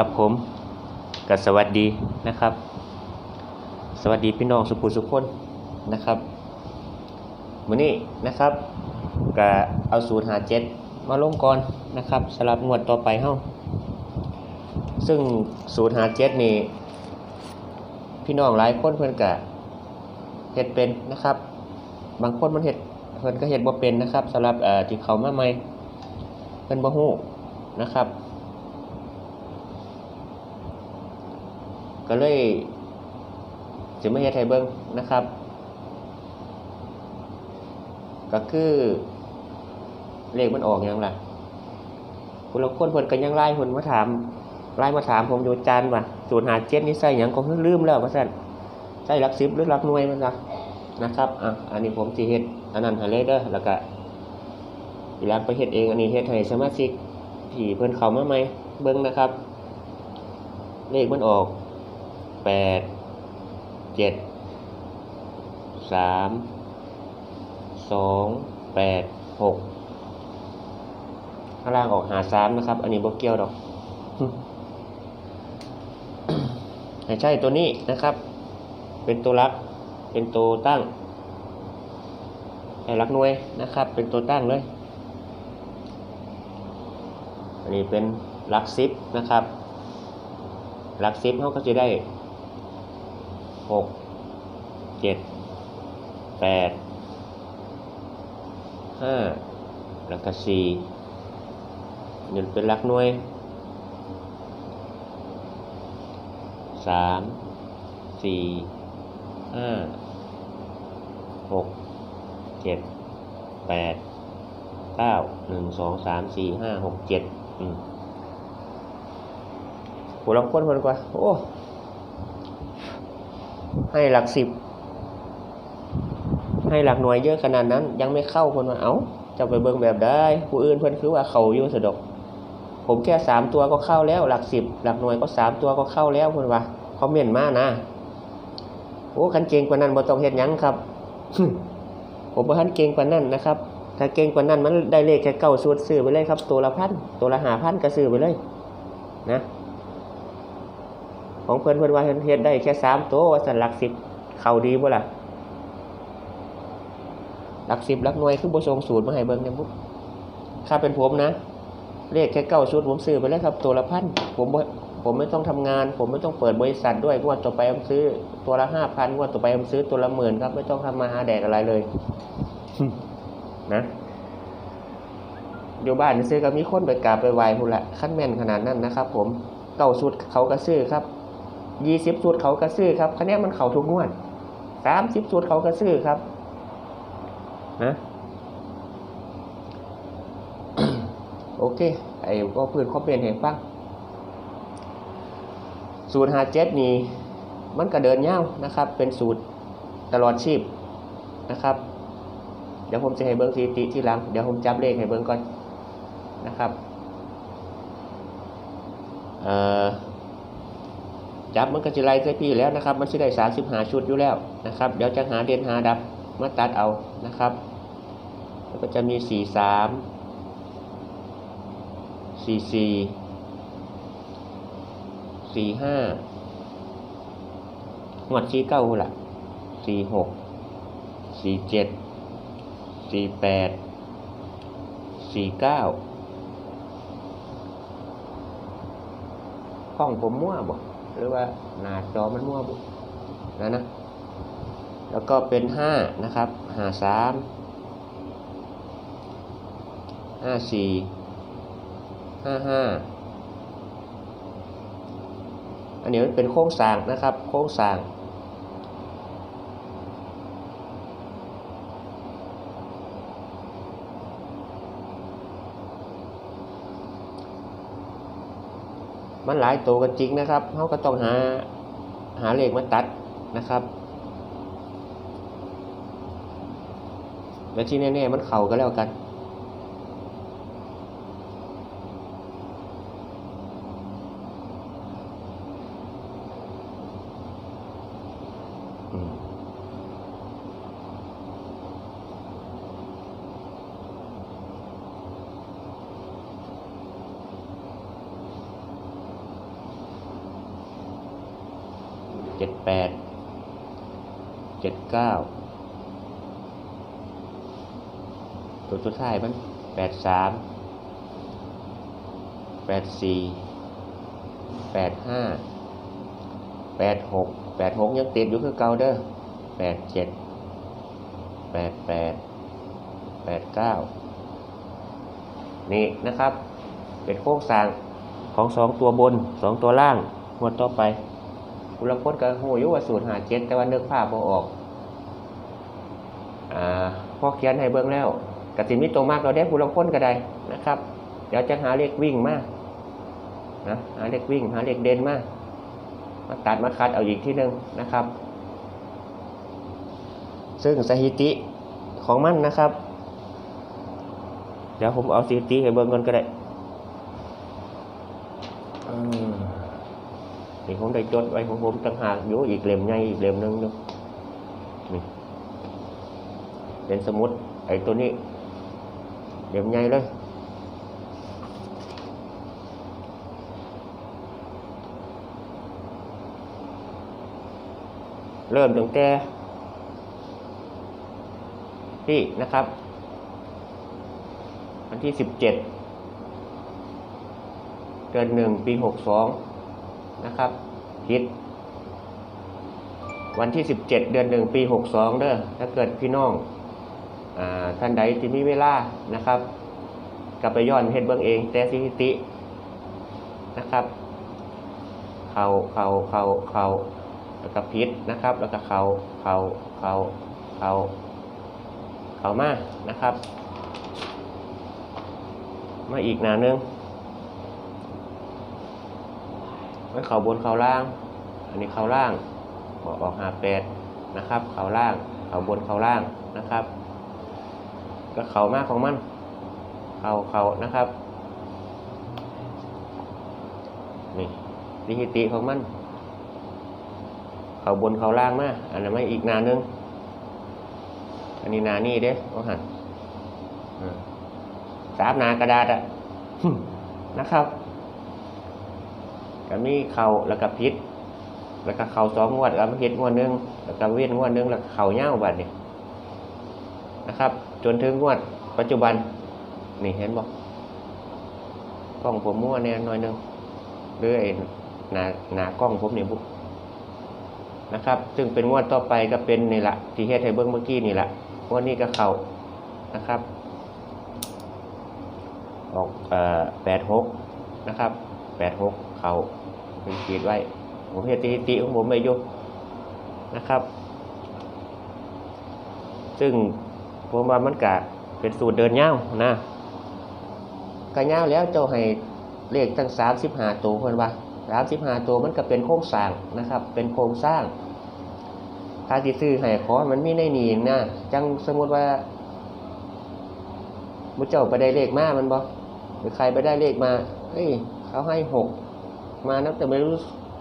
ครับผมก็สวัสดีนะครับ สวัสดีพี่น้องสุภูสุคนนะครับมื้อนี้นะครับก็เอาสูตรหาเจ็ดมาลงก่อนนะครับสลับงวดต่อไปเฮาซึ่งสูตรหาเจ็ดนี่พี่น้องหลายคนเพิ่นก็เฮ็ดเป็นนะครับ บางคนมันเฮ็ดเพิ่นก็เฮ็ดบ่เป็นนะครับสำหรับอ่อที่เขามาใหม่เพิ่นบ่ฮู้นะครับ ก็เลยจะไม่เฮ็ดให้เบิ่งนะครับ ก็คือเลขมันออกหยังล่ะผู้ละคนเพิ่นก็ยังไล่เพิ่นมาถามไล่มาถามผมอยู่จานว่าสูตรหาเจ็ดนี่ใส่หยังก็ลืมแล้วว่าซั่นใส่หลัก10หรือหลักหน่วยมันล่ะนะครับอะอันนี้ผมสิเฮ็ดอันนั้นให้เลยเด้อแล้วก็อีหลังไปเฮ็ดเองอันนี้เฮ็ดให้สมาชิกที่เพิ่นเข้ามาใหม่เบิ่งนะครับ เลขมันออก แปดเจ็ดสามสองแปดหกข้างล่างออกหาสามนะครับ อันนี้บกเกี่ยวดอกให้ใช่ตัวนี้นะครับ เป็นตัวรัก เป็นตัวตั้งให้รักนวยนะครับ เป็นตัวตั้งเลย อันนี้เป็นรักซิปนะครับหลักสิบเขาก็จะได้ หกเจ็ดแปดห้าแล้วก็สี่นี่เป็นหลักหน่วยสามสี่ห้าหกเจ็ดแปดเก้าหนึ่งสองสามสี่ห้าหกเจ็ดอืมผู้ลองค้นคนกว่า โอ้ ให้หลักสิบ ให้หลักหน่วยเยอะขนาดนั้น ยังไม่เข้าคนว่าเอา้าจะไปเบิ่งแบบได้ ผู้อื่นเพิ่อนคือว่าเขาอยู่สะดอกผมแค่สามตัวก็เข้าแล้ว หลักสิบหลักหน่วยก็สามตัวก็เข้าแล้วคนว่าเขาเมียนมานะโอ้คันเก่งกว่านั้นบ่ต้องเฮ็ดยังครับผมบ่ทันเก่งกว่านั้นนะครับ ถ้าเก่งกว่านั้นมันได้เลขแค่เก้าสูตรซื้อไปเลยครับ ตัวละพันตัวละหาพันก็ซื้อไปเลย นะ ของเพื่อนเพื่อนว่าเฮ็ดได้แค่สามตัวว่าสันหลักสิบเข้าดีบ่ล่ะหลักสิบหลักหน่วยคือบ่ทรงสูตรมาให้เบิ่งเนี่ยบุ๊ถ้าเป็นผมนะเลขแค่เก้าชุดผมซื้อไปเลยครับ ตัวละพันผมบ่ผมไม่ต้องทำงาน ผมไม่ต้องเปิดบริษัทด้วยงวดต่อไปผมซื้อตัวละห้าพันงวดต่อไปผมซื้อตัวละหมื่นครับ ไม่ต้องทำมาหาแดกอะไรเลยนะอยู่บ้านซื้อก็มีคนไปกราบไปไหว้พุ่นละขั้นแม่นขนาดนั้นนะครับ ผมเก้าชุดเขาก็ซื้อครับ ยี่สิบสูตรเขาก็ซื้อครับคะแนนมันเขาทุกงวดสามสิบสูตรเขาก็ซื้อครับนะโอเค ไอ้ก็พื้นคอมเมนต์ให้ฟังสูตรหาเจ็ดนี่มันก็เดินยาวนะครับ เป็นสูตรตลอดชีพนะครับ เดี๋ยวผมจะให้เบิ้งทีติที่หลัง เดี๋ยวผมจับเลขให้เบิ้งก่อนนะครับ เอ่อ จับมันก็จะไล่ใส่พี่แล้วนะครับ มันจะได้สามสิบหาชุดอยู่แล้วนะครับ เดี๋ยวจะหาเด่นหาดับมาตัดเอานะครับแล้วก็จะมีสี่สามสี่สี่สี่ห้าหมดสี่เก้าล่ะสี่หกสี่เจ็ดสี่แปดสี่เก้าห้องผมมั่วบ่ หรือว่าหน้าจอมันมั่วบุนะนะ แล้วก็เป็นห้านะครับหาสามห้าสี่ห้าห้าอันนี้มันเป็นโค้งสร้างนะครับ โค้งสร้าง มันหลายตัวกันจริงนะครับเขาก็ต้องหาหาเลขมาตัดนะครับและที่แน่ๆมันเข่าก็แล้วกัน ดแปดเจ็ดเก้าตัวสุดท้ายมันแปดสามแปดสี่แปดห้าแปดหกแปดหกยังติดอยู่คือเก่าเด้อแปดเจ็ดแปดแปดแปดเก้านี่นะครับ เป็นโครงสร้างของสองตัวบนสองตัวล่างงวดต่อไป คุณลำพดกับหูอยุว่าสูตรหาเจ็ดแต่ว่านึกภาพบ่ออกอ่าพอเขียนให้เบิ่งแล้วกสิมีตัวมากเราได้ผู้ลพ้นก็ได้นะครับ เดี๋ยวจะหาเลขวิ่งมากนะหาเลขวิ่งหาเลขเด่นมากมาตัดมาคัดเอาอีกที่หนึ่งนะครับ ซึ่งสถิติของมันนะครับ เดี๋ยวผมเอาสถิติให้เบิ่งก่อนก็ได้อืม นี่ผมได้จดไว้ของผมต่างหากอยู่อีกเล่มใหญ่อีกเล่มนึงดูนี่เป็นสมุดไอ้ตัวนี้เดี๋ยวใหญ่เลยเริ่มตั้งแต่ที่นะครับ วันที่สิบเจ็ดเดือนหนึ่งปีหกสอง นะครับคิด วันที่สิบเจ็ดเดือนหนึ่งปีหกสองเด้อถ้าเกิดพี่น้องอท่านใดที่มีเวลานะครับกลับไปย้อนเฮ็ดเบิ่งเอง แต่สถิตินะครับ เขาเขาเขาเขาแล้วก็พิษนะครับ แล้วก็เขาเขาเขาเขาเขามานะครับ มาอีกหนานึง ไว้เขาบนเขาล่าง อันนี้เขาล่างบอกออกหาแปดนะครับ เขาล่าง เขาบนเขาล่างนะครับ ก็เขามากของมัน เข่าเข่านะครับ นี่ดิฮิติของมัน เขาบนเขาล่างมาก อันนั้นไม่อีกนานนึง อันนี้นานี่เด้โอ้หันสามนากระดาษอะนะครับ ก็มีเขาแล้วก็พิษแล้วก็เขาสองงวดแล้วมาเฮ็ดงวดหนึงแล้วก็เว้นงวดหนึงแล้วเขาเง่าบัดนี่นะครับ จนถึงงวดปัจจุบันนี่เห็นบอกกล้องผมมั่วแน่หน่อยหนึงหรือไอ้หนาหน้ากล้องผมเนี่บุนะครับ ซึ่งเป็นงวดต่อไปก็เป็นนี่แหละที่เฮ็ดให้เบิ้งเมื่อกี้นี่แหละงวดนี้ก็เขานะครับออกเอ่อแปดหกนะครับแปดหกเขา เป็นขีดไว้ ผมเฮ็ดสถิติของผมไปอยู่นะครับ ซึ่งผมว่ามันกะเป็นสูตรเดินเงาวนะก็เงาวแล้วเจ้าให้เลขตั้งสามสิบห้าตัวเพิ่นว่าสามสิบห้าตัวมันก็เป็นโครงสร้างนะครับ เป็นโครงสร้างถ้าที่ซื้อให้ขอมันไมีในนี้นะจังสมมติว่ามุเจ้าไปได้เลขมามันบ่หรือใครไปได้เลขมาเฮ้ย เขาให้หก มานะแต่ไม่รู้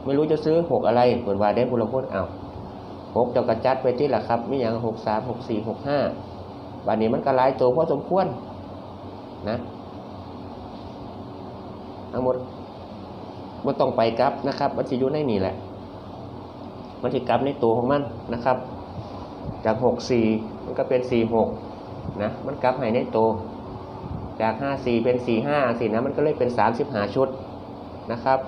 ไม่รู้จะซื้อหกอะไรเปิดวาได้บุรพจน์อ้าหกเจ้ากระจัดไปที่ละครับมีอย่างหกสามหกสี่หกห้าวันนี้มันก็หลายตัวพอสมควรนะทั้งหมดมันต้องไปกลับนะครับ มันจะอยู่ในนี่แหละ มันจะกลับในตัวของมันนะครับ จากหกสี่มันก็เป็นสี่หกนะมันกลับให้ในตัวจากห้าสี่เป็นสี่ห้าสี่นะมันก็เลยเป็นสามสิบห้าชุดนะครับ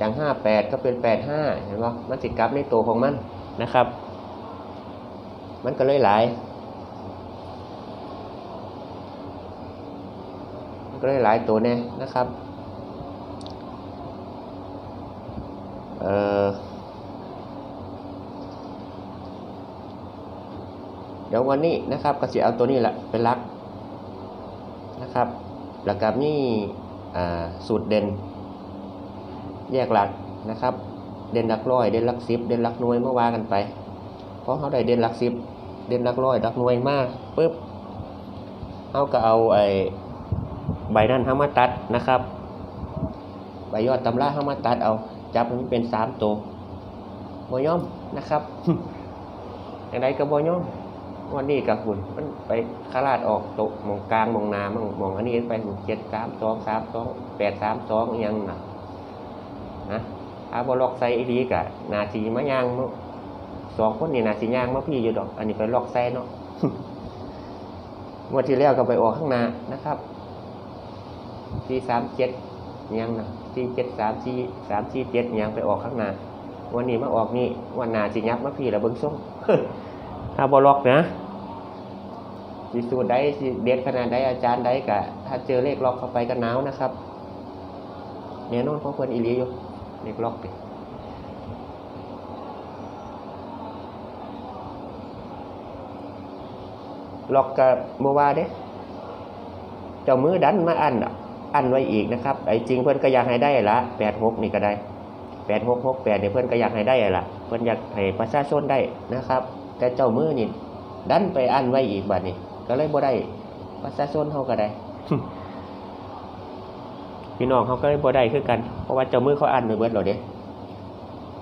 จากห้าแปดก็เป็นแปดห้าเห็นไหมมันสิกลับในตัวของมันนะครับ มันก็เลยหลายมันก็เลยหลายตัวแน่นะครับเออเดี๋ยววันนี้นะครับก็จะเอาตัวนี้แหละเป็นลักนะครับ แล้วก็มีอ่สูตรเด่น แยกหลักนะครับ เด่นหลักร้อย เด่นหลักสิบเด่นหลักหน่วยเมื่อวากันไป เพราะเขาได้เด่นหลักสิบเด่นหลักร้อยหลักหน่วยมากปุ๊บเขาก็เอาไอ้ใบนั้นเข้ามาตัดนะครับใบยอดตำราเข้ามาตัดเอา จับมันเป็นสามตัวบอย่อมนะครับอย่างไรก็บอย่อมวันนี้กับหุ่นมันไปคาราดออกโตะมองกลางมองนามองมองอันนี้ไปเจ็ดสามสองสามสองแปดสามสองยังนะ นะอาบล็อกใส่อีหลีกะนาสีมะยางมาสองคนนี่นาสียางมาพี่อยู่ดอก อันนี้ไปล็อกใส่เนาะงวดที่แล้วก็ไปออกข้างหน้านะครับสี่สามเจ็ดยังนะสี่เจ็ดสามสี่สามสี่เจ็ดยังไปออกข้างหน้าวันนี้มาออกนี่วันนาสิยับมาพี่ละเบิ้งส่งถ้าบล็อกนะสิสูตรใดสิเด็ดขนาดใดอาจารย์ใดกะถ้าเจอเลขล็อกเข้าไปก็หนาวนะครับเนี่ยนอนของเพิ่นอีหลียอยู่ เลขล็อกดิล็อกกับโมว่าเด้เจ้ามือดันมาอันอันไว้อีกนะครับไอ้จริงเพื่อนก็อยากให้ได้ละแปดหกนี่ก็ได้แปดหกหกแปดเนี่ยเพื่อนก็อยากให้ได้ละเพื่อนอยากให้ประชาชนได้นะครับ แต่เจ้ามือนี่ดันไปอันไว้อีกบัดนี้ ก็เลยบ่ได้ประชาชนเขาก็ได้ พี่น้องเขาก็เลยบ่ได้คือกัน เพราะว่าเจ้ามือเขาอันไว้เบิดหรอเด้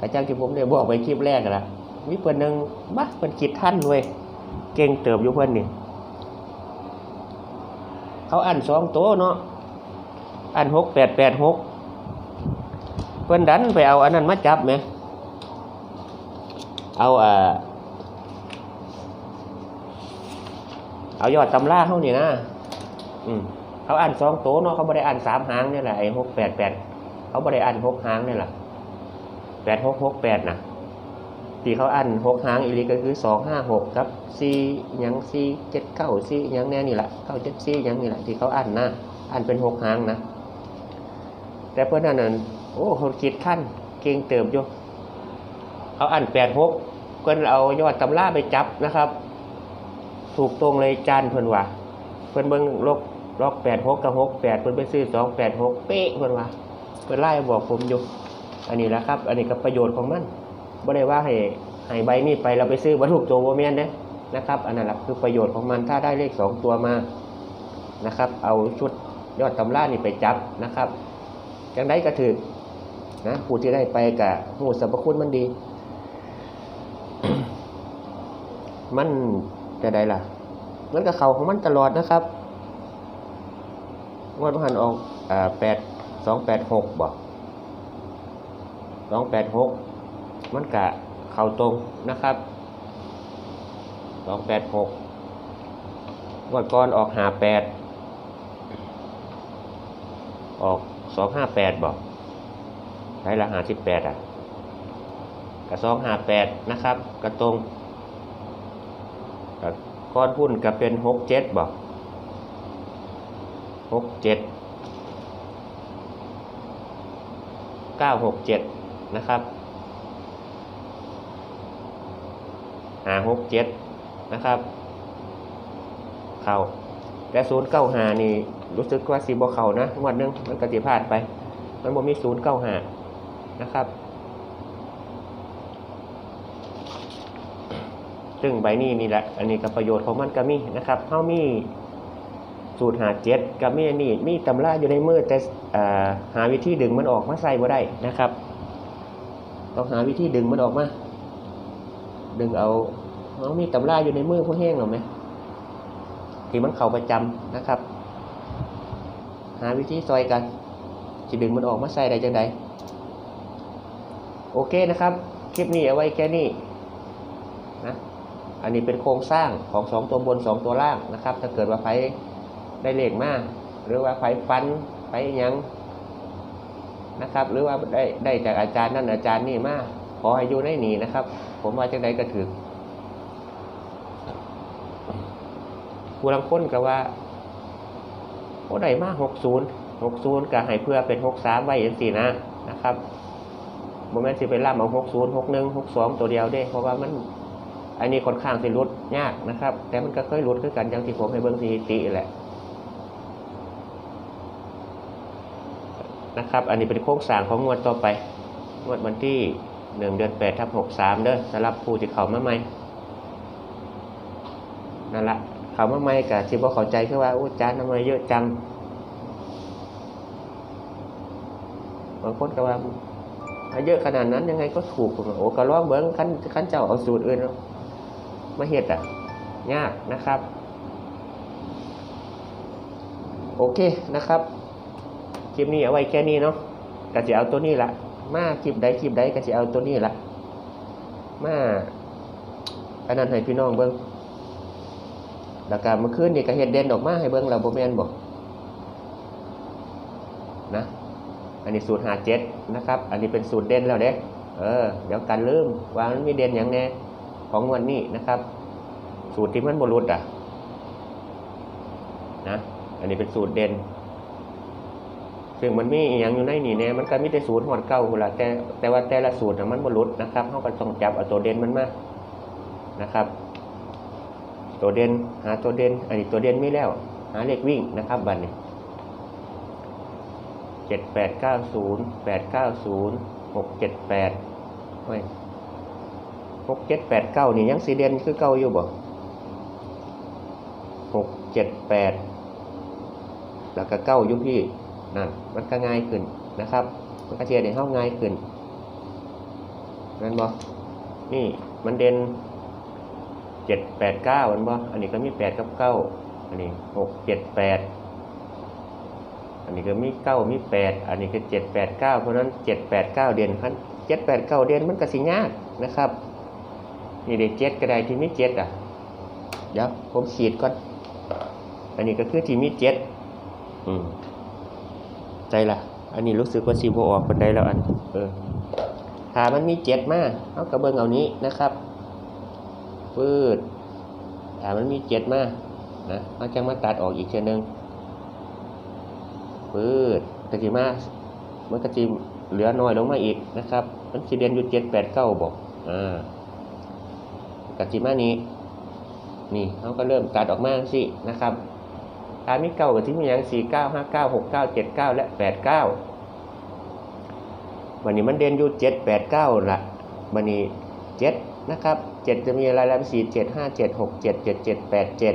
กระจังที่ผมได้บอกไปคลิปแรกละมีเพื่อนหนึ่งบ้าเพื่อนคิดท่านเว้ยเก่งเติบอยู่เพื่อนนี่เขาอันสองโตวเนาะอันหกแปดแปดหกเพื่อนดันไปเอาอันนั้นมาจับไหมเอาอ่าเอายอดตำราเขานี่นะ อืม เขาอ่านสองโตเนาะเขาไม่ได้อ่านสามหางนี่แหละไอ้หกแปดแปดเขาไม่ได้อ่านหกหางนี่แหละแปดหกหกแปดนะที่เขาอ่านหกหางอีกก็คือสองห้าหกครับสี่ยังสี่เจ็ดเก้าสี่ยังแน่นี่แหละเก้าเจ็ดสี่ยังนี่แหละที่เขาอ่านนะอ่านเป็นหกหางนะ แต่เพื่อนนั่นนะโอ้คนคิดขั้นเก่งเติบอยู่เขาอ่านแปดหกเพื่อนเอายอดตำราไปจับนะครับ ถูกตรงเลยจานเพื่อนว่าเพื่อนเบิ้งลก ล็อกแปดหกกับหกแปดเพื่อนไปซื้อสองแปดหกเป๊ะเพื่อนว่าเพื่อนไล่บอกผมอยู่ อันนี้แหละครับ อันนี้ก็ประโยชน์ของมันไม่ได้ว่าให้ให้ใบนี้ไปเราไปซื้อวัตถุตัวโมเมนเด้นะครับ อันนั้นแหละคือประโยชน์ของมันถ้าได้เลขสองตัวมานะครับ เอาชุดยอดตำรานี่ไปจับนะครับจังได้ก็ถือนะผู้ที่ได้ไปกับหูสรรพคุณมันดี มันจะได้ล่ะมันกับเขาของมันตลอดนะครับ งวดพันออกอ่าแปดสองแปดหกบอกสองแปดหกมันกะเข่าตรงนะครับสองแปดหกงวดก่อนออกหาแปดออกสองห้าแปดบอกใช้ละหาสิบแปดอะกับสองหาแปดนะครับ กระตรงก้อนพุ่นกับเป็นหกเจ็ดบอก หกเจ็ดเก้าหกเจ็ดนะครับหาหกเจ็ดนะครับ เข่าแต่ศูนย์เก้าหานี่รู้สึกว่าสีบอเข่านะวันหนึงมันกติพลาดไป มันบ่มีศูนย์เก้าหานะครับซึ่งใบนี้นี่แหละ อันนี้กับประโยชน์ของมันก็มีนะครับเขามี สูตรหาเจ็ดกับมีนนี้มีตำราอยู่ในมือแต่หาวิธีดึงมันออกมาใส่บ่ได้นะครับ ต้องหาวิธีดึงมันออกมา ดึงเอาเขามีตำราอยู่ในมือผู้แห้งหรอไหมที่มันเข่าประจำนะครับ หาวิธีซอยกันจะดึงมันออกมาใส่ได้จังใดโอเคนะครับ คลิปนี้เอาไว้แค่นี้นะอันนี้เป็นโครงสร้างของสองตัวบนสองตัวล่างนะครับ ถ้าเกิดว่าไฟ ได้เลขมากหรือว่าไฟฟันไฟหยังนะครับ หรือว่าได้ได้จากอาจารย์นั่นอาจารย์นี่มากขอให้อยู่ในนี้นะครับ ผมว่าจังใดก็ถือผู้ลังค้นก็ว่าโอ้ได้มากหกศูนย์หกศูนย์ก็ให้เพื่อเป็นหกสามไว้อย่างสี่นะนะครับโมเมนต์สิเป็นล่ำเอาหกศูนย์หกหนึ่งหกสองตัวเดียวเด้เพราะว่ามันอันนี้ค่อนข้างสิรุดยากนะครับ แต่มันก็เคยรุดคือกันอย่างที่ผมให้เบิ้งสถิติแหละ นะครับ อันนี้เป็นโครงสร้างของงวดต่อไป งวดวันที่หนึ่งเดือนแปดทับหกสามเด้อสำหรับผู้ที่เขามาใหม่นั่นละเขามาใหม่กับที่บ่เข้าใจคือว่าโอ้จานทำไมเยอะจังบางคนก็ว่าถ้าเยอะขนาดนั้นยังไงก็ถูกผมโอ้ก็ร้องเบิ้งขั้นขั้นเจ้าเอาสูตรอื่นมาเฮ็ดอะยากนะครับ โอเคนะครับ ลิปนี้เอาไว้แค่นี้เนาะก็จะเอาตัวนี้ละมาคลิปใดคลิปใดก็สิเอาตัวนี้ละมาอันนั้นให้พี่น้องเบิ่งแล้วก็เมื่อคืนนี่ก็เฮ็ดเด่นออกมาให้เบิ่งแล้วบ่แม่นบ่นะ อันนี้สูตรหาเจ็ดนะครับ อันนี้เป็นสูตรเด่นแล้วเด้เออ เดี๋ยวกันลืมว่ามันมีเด่นอย่างแน่ของงวันนี้นะครับ สูตรที่มันบรุษอะนะ อันนี้เป็นสูตรเด่น ซึ่งมันมีอย่างอยู่ในนี่แน่มันก็มีแต่สูตรหอดเก่าหุ่นละแต่แต่ว่าแต่ละสูตรนะมันบรุนะครับเขาก็ต้องจับเอาตัวเด่นมันมานะครับ ตัวเด่นหาตัวเด่นอันนี้ตัวเด่นไมีแล้ว หาเลขวิ่งนะครับบัดนี้เจ็ดแปดเก้าศูนย์แปดเก้าศูนย์หกเจ็ดแปดไม่หกเจ็ดแปดเก้านี่ยังสีเด่นคือเก้าอยู่บ่หกเจ็ดแปดแล้วก็เก้าอยู่พี่ นั่นมันก็ง่ายขึ้นนะครับ มันก็เชียร์ในห้องง่ายขึ้นนั่นบ่นี่มันเด่นเจ็ดแปดเก้ามันบ่อันนี้ก็มีแปดกับเก้าอันนี้หกเจ็ดแปดอันนี้ก็มีเก้ามีแปดอันนี้คือเจ็ดแปดเก้าเพราะนั้นเจ็ดแปดเก้าเดือนขั้นเจ็ดแปดเก้าเดือนมันก็สิยากนะครับนี่เด็กเจ็ดก็ได้ที่มีเจ็ดอะเดี๋ยวผมขีดก่อนอันนี้ก็คือที่มีเจ็ดอืม ใจละอันนี้รู้สึกว่าซีโบออกคนใดแล้วอันเออถ้ามันมีเจ็ดมาเอากระเบื้องเอานี้นะครับปืดถ้ามันมีเจ็ดมานะเอาจะมาตัดออกอีกเช่นนึงปืดกระจิมาเมันกระจิเหลือน้อยลงมาอีกนะครับ มันสิเรียนอยู่เจ็ดแปดเก้าบอกอ่ากระจิมานี้นี่เขาก็เริ่มตัดออกมาสินะครับ ตามมีเก้ากับที่มีอย่างสี่เก้าห้าเก้าหกเก้าเจ็ดเก้าและแปดเก้าวันนี้มันเด่นอยู่เจ็ดแปดเก้าละวันนี้เจ็ดนะครับเจ็ดจะมีอะไรแล้วสี่เจ็ดห้าเจ็ดหกเจ็ดเจ็ดเจ็ดแปดเจ็ด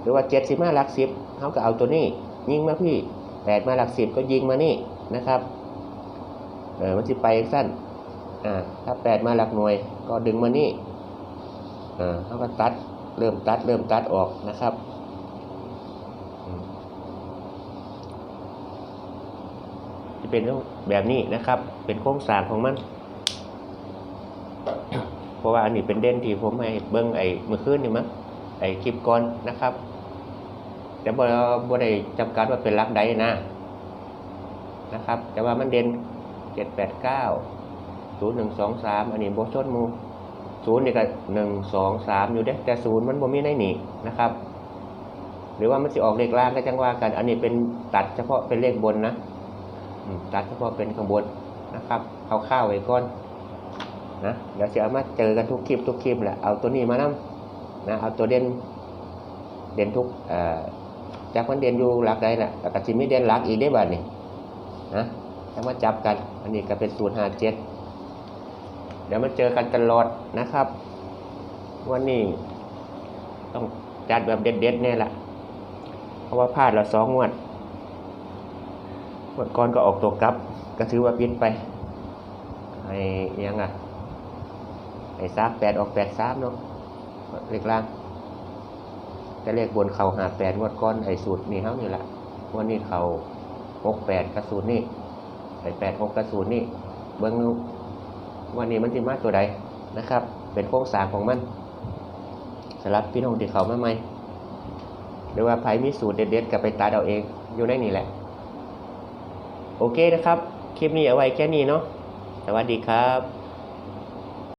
หรือว่าเจ็ดสิบห้าลักสิบเขาก็เอาตัวนี้ ยิงมาพี่แปดมาหลักสิบก็ยิงมานี่นะครับเออมันจะไปสั้นอ่าถ้าแปดมาหลักหน่วยก็ดึงมานี่อ่าเขาก็ตัดเริ่มตัดเริ่มตัดออกนะครับอืม จะเป็นแบบนี้นะครับ เป็นโครงสร้างของมัน เพราะว่าอันนี้เป็นเด่นที่ผมให้เบิ้งไอ้เมื่อคืนนี่มั้งไอ้คลิปก่อนนะครับ แต่บ่บ่ได้จำกัดว่าเป็นลักใดนะนะครับ แต่ว่ามันเด่นเจ็ดแปดเก้าศูนย์หนึ่งสองสามอันนี้โบชนมูศูนย์นี่ก็หนึ่งสองสามอยู่เด้แต่ศูนย์มันบ่มีในนี่นะครับ หรือว่ามันสิออกเลขล่างก็จังว่ากัน อันนี้เป็นตัดเฉพาะเป็นเลขบนนะ ตัดเฉพาะเป็นข้างบนนะครับเอาข้าวไว้ก่อนนะเดี๋ยวจะเอามาเจอกันทุกคลิปทุกคลิปแหละเอาตัวนี้มานำนะเอาตัวเด่นเด่นทุกจากมันเด่นอยู่หลักใดน่ะแต่กจิมีเด่นหลักอีกได้บ้านี่นะถ้ามาจับกันอันนี้ก็เป็นศูนย์ห้าเจ็ดเดี๋ยวมาเจอกันตลอดนะครับ วันนี้ต้องจัดแบบเด็ดๆแน่ละเพราะว่าพลาดเราสองงวด วดก่อนก็ออกตัวกลับ ก็ถือว่าปิดไปไอ้ยังอะไอ้สามแปดออกแปดสามเนาะเล็กล่าง แต่เลขบนเขาหาแปดงวดก้อนไอ้สูตรนี่เท่านี่แหละวันนี้เขาหกแปดกระสูตรนี่ไอ้แปดหกกระสูตรนี่เบิ้งดูวันนี้มันจะมาตัวใดนะครับ เป็นโครงสางของมันสำหรับพี่น้องที่เขามาใหม่หรือว่าไผมีสูตรเด็ดๆกับไปตัดเอาเองอยู่ในนี่แหละ โอเคนะครับ คลิปนี้เอาไว้แค่นี้เนาะสวัสดีครับ